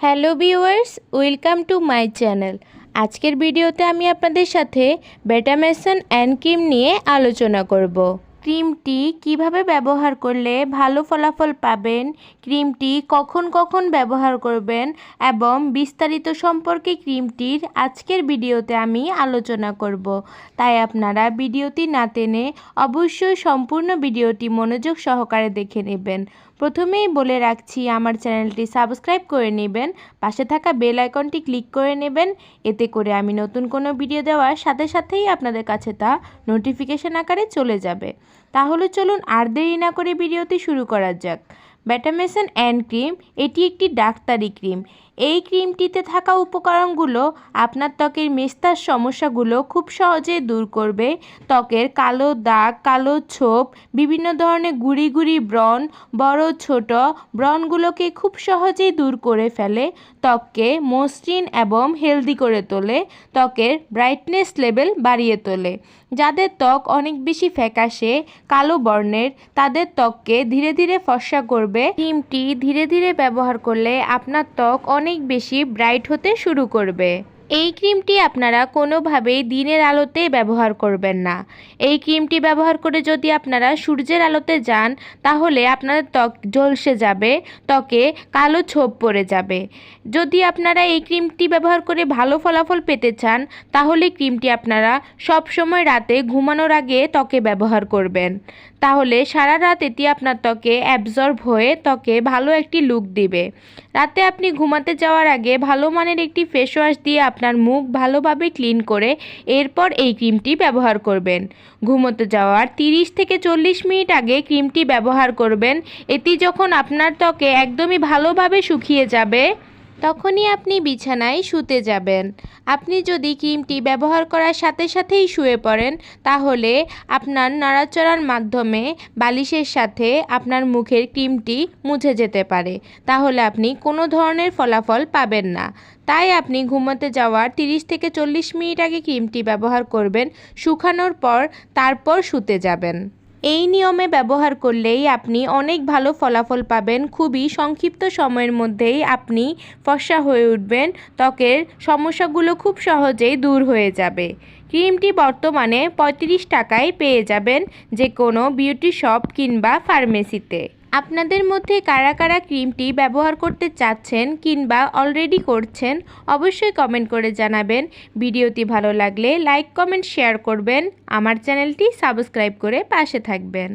Hello viewers, welcome to my channel. আজকের ভিডিওতে আমি আপনাদের সাথে বেটামেসন অ্যান্ড ক্রিম নিয়ে আলোচনা করব। ক্রিমটি কীভাবে ব্যবহার করলে ভালো ফলাফল পাবেন ক্রিমটি কখন কখন ব্যবহার করবেন এবং বিস্তারিত সম্পর্কে ক্রিমটির আজকের ভিডিওতে আমি আলোচনা করব। তাই আপনারা ভিডিওটি না টেনে অবশ্যই সম্পূর্ণ ভিডিওটি মনোযোগ সহকারে দেখে নেবেন। প্রথমেই বলে রাখছি, আমার চ্যানেলটি সাবস্ক্রাইব করে নেবেন, পাশে থাকা বেল আইকনটি ক্লিক করে নেবেন, এতে করে আমি নতুন কোনো ভিডিও দেওয়ার সাথে সাথেই আপনাদের কাছে তা নোটিফিকেশন আকারে চলে যাবে। তাহলে চলুন আর দেরি না করে ভিডিওটি শুরু করা যাক। ব্যাটামেসন অ্যান্ড ক্রিম এটি একটি ডাক্তারি ক্রিম এই ক্রিমটিতে থাকা উপকরণগুলো আপনার ত্বকের মেস্তার সমস্যাগুলো খুব সহজেই দূর করবে। ত্বকের কালো দাগ, কালো ছোপ, বিভিন্ন ধরনের গুড়ি গুড়ি ব্রণ, বড়, ছোট ব্রণগুলোকে খুব সহজেই দূর করে ফেলে। ত্বককে মসৃণ এবং হেলদি করে তোলে। ত্বকের ব্রাইটনেস লেভেল বাড়িয়ে তোলে। যাদের ত্বক অনেক বেশি ফ্যাকাশে, কালো বর্ণের, তাদের ত্বককে ধীরে ধীরে ফর্সা করবে। ক্রিমটি ধীরে ধীরে ব্যবহার করলে আপনার ত্বক অনেক বেশি ব্রাইট হতে শুরু করবে। এই ক্রিমটি আপনারা কোনোভাবেই দিনের আলোতে ব্যবহার করবেন না। এই ক্রিমটি ব্যবহার করে যদি আপনারা সূর্যের আলোতে যান, তাহলে আপনার ত্বক ঝলসে যাবে, ত্বকে কালো ছোপ পড়ে যাবে। যদি আপনারা এই ক্রিমটি ব্যবহার করে ভালো ফলাফল পেতে চান, তাহলে ক্রিমটি আপনারা সব সময় রাতে ঘুমানোর আগে ত্বকে ব্যবহার করবেন। তাহলে সারা রাত এটি আপনার ত্বকে অ্যাবজর্ব হয়ে ত্বকে ভালো একটি লুক দিবে। রাতে আপনি ঘুমাতে যাওয়ার আগে ভালো মানের একটি ফেস ওয়াশ দিয়ে আপনার মুখ ভালোভাবে ক্লিন করে এরপর এই ক্রিমটি ব্যবহার করবেন। ঘুমোতে যাওয়ার 30 থেকে চল্লিশ মিনিট আগে ক্রিমটি ব্যবহার করবেন। এটি যখন আপনার ত্বকে একদমই ভালোভাবে শুকিয়ে যাবে তখনই আপনি বিছানায় শুতে যাবেন। আপনি যদি ক্রিমটি ব্যবহার করার সাথে সাথেই শুয়ে পড়েন, তাহলে আপনার নড়াচড়ার মাধ্যমে বালিশের সাথে আপনার মুখের ক্রিমটি মুছে যেতে পারে। তাহলে আপনি কোনো ধরনের ফলাফল পাবেন না। তাই আপনি ঘুমোতে যাওয়ার 30 থেকে চল্লিশ মিনিট আগে ক্রিমটি ব্যবহার করবেন, শুকানোর পর তারপর শুতে যাবেন। এই নিয়মে ব্যবহার করলেই আপনি অনেক ভালো ফলাফল পাবেন। খুবই সংক্ষিপ্ত সময়ের মধ্যেই আপনি ফর্সা হয়ে উঠবেন। ত্বকের সমস্যাগুলো খুব সহজেই দূর হয়ে যাবে। ক্রিমটি বর্তমানে পঁয়ত্রিশ টাকায় পেয়ে যাবেন যে কোনো বিউটি শপ কিংবা ফার্মেসিতে। আপনাদের মধ্যে কারা কারা ক্রিমটি ব্যবহার করতে চাচ্ছেন কিংবা অলরেডি করছেন, অবশ্যই কমেন্ট করে জানাবেন। ভিডিওটি ভালো লাগলে লাইক কমেন্ট শেয়ার করবেন। আমার চ্যানেলটি সাবস্ক্রাইব করে পাশে থাকবেন।